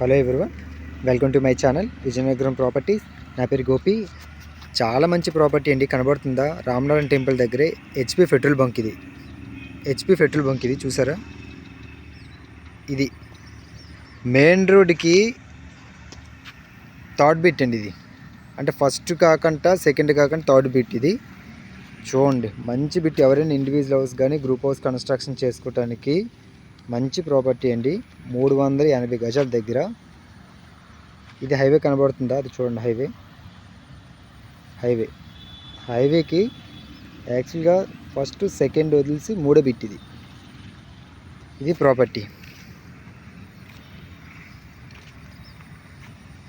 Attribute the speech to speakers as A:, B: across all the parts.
A: Hello everyone welcome to my channel Vizianagaram properties. నా పేరు గోపి. చాలా మంచి ప్రాపర్టీ అండి కనబడుతుందా? రామనారాయణ టెంపుల్ దగ్గరే హెచ్పి పెట్రోల్ బంక్ ఇది. హెచ్పి పెట్రోల్ బంక్ ఇది చూసారా? ఇది. మెయిన్ రోడ్కి థర్డ్ బిట్ అండి ఇది. అంటే ఫస్ట్ కాకుండా సెకండ్ కాకుండా థర్డ్ బిట్ ఇది. చూడండి మంచి బిట్ ఎవరైనా ఇండివిజువల్ హౌస్ కానీ గ్రూప్ హౌస్ కన్స్ట్రక్షన్ చేసుకోవడానికి మంచి ప్రాపర్టీ అండి. మూడు వందల ఎనభై గజాల దగ్గర. ఇది హైవే కనబడుతుందా? అది చూడండి హైవే. హైవే. హైవేకి యాక్చువల్గా ఫస్ట్ సెకండ్ వదిలిసి మూడో బిట్ ఇది. ఇది ప్రాపర్టీ.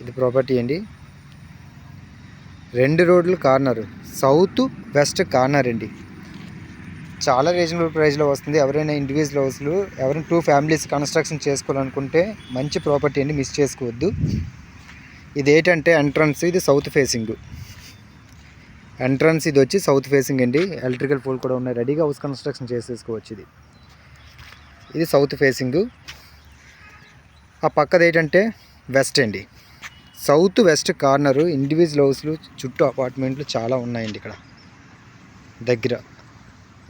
A: ఇది ప్రాపర్టీ అండి. రెండు రోడ్లు కార్నర్. సౌత్ వెస్ట్ కార్నర్ అండి. చాలా రీజనబుల్ ప్రైస్లో వస్తుంది. ఎవరైనా ఇండివిజువల్ హౌస్లు ఎవరైనా టూ ఫ్యామిలీస్ కన్స్ట్రక్షన్ చేసుకోవాలనుకుంటే మంచి ప్రాపర్టీ అండి మిస్ చేసుకోవద్దు. ఇది ఏంటంటే ఎంట్రన్స్ ఇది సౌత్ ఫేసింగ్ ఎంట్రన్స్ ఇది వచ్చి సౌత్ ఫేసింగ్ అండి. ఎలక్ట్రికల్ పోల్ కూడా ఉన్నాయి. రెడీగా హౌస్ కన్స్ట్రక్షన్ చేసేసుకోవచ్చు ఇది. ఇది సౌత్ ఫేసింగ్ ఆ పక్కది ఏంటంటే వెస్ట్ అండి. సౌత్ వెస్ట్ కార్నరు ఇండివిజువల్ హౌస్లు చుట్టూ అపార్ట్మెంట్లు చాలా ఉన్నాయండి ఇక్కడ. దగ్గర.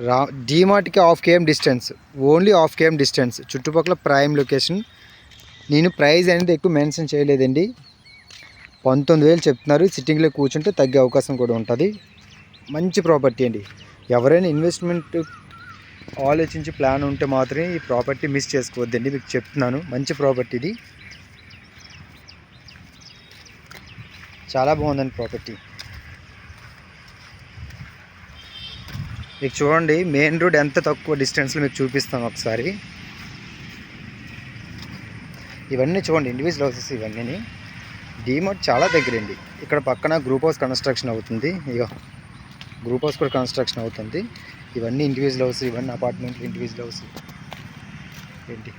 A: రా డీమార్ట్కి half KM distance only half KM distance చుట్టుపక్కల ప్రైమ్ లొకేషన్ నేను ప్రైస్ అనేది ఎక్కువ మెన్షన్ చేయలేదండి. పంతొమ్మిది వేలు చెప్తున్నారు. సిట్టింగ్లో కూర్చుంటే తగ్గే అవకాశం కూడా ఉంటుంది. మంచి ప్రాపర్టీ అండి. ఎవరైనా ఇన్వెస్ట్మెంట్ ఆలోచించి ప్లాన్ ఉంటే మాత్రమే ఈ ప్రాపర్టీ మిస్ చేసుకోవద్దండి. మీకు చెప్తున్నాను. మంచి ప్రాపర్టీ ఇది. చాలా బాగుందండి ప్రాపర్టీ మీకు చూడండి మెయిన్ రోడ్ ఎంత తక్కువ డిస్టెన్స్లో మీకు చూపిస్తాం ఒకసారి. ఇవన్నీ చూడండి ఇండివిజువల్ హౌసెస్ ఇవన్నీ డీమార్ట్ చాలా దగ్గరండి. ఇక్కడ పక్కన గ్రూప్ హౌస్ కన్స్ట్రక్షన్ అవుతుంది. ఇక గ్రూప్ హౌస్ కూడా కన్స్ట్రక్షన్ అవుతుంది. ఇవన్నీ ఇండివిజువల్ హౌస్ ఇవన్నీ అపార్ట్మెంట్లు ఇండివిజువల్ హౌస్ ఏంటి?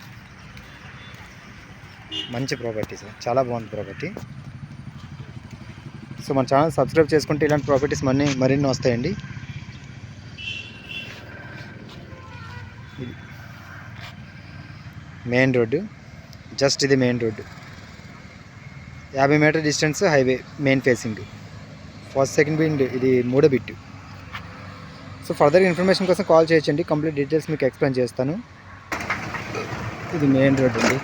A: మంచి ప్రాపర్టీ సార్. చాలా బాగుంది ప్రాపర్టీ సో మన ఛానల్ సబ్స్క్రైబ్ చేసుకుంటే ఇలాంటి ప్రాపర్టీస్ మరిన్ని మరిన్ని వస్తాయండి. Main road. జస్ట్ ఇది మెయిన్ రోడ్డు. యాభై metre distance highway main facing. First second bit ఇది మూడో బిట్. సో ఫర్దర్ ఇన్ఫర్మేషన్ కోసం కాల్ చేయొచ్చండి. కంప్లీట్ డీటెయిల్స్ మీకు ఎక్స్ప్లెయిన్ చేస్తాను. ఇది మెయిన్ రోడ్ అండి.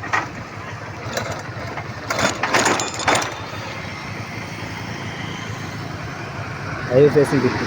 A: Highway facing bit.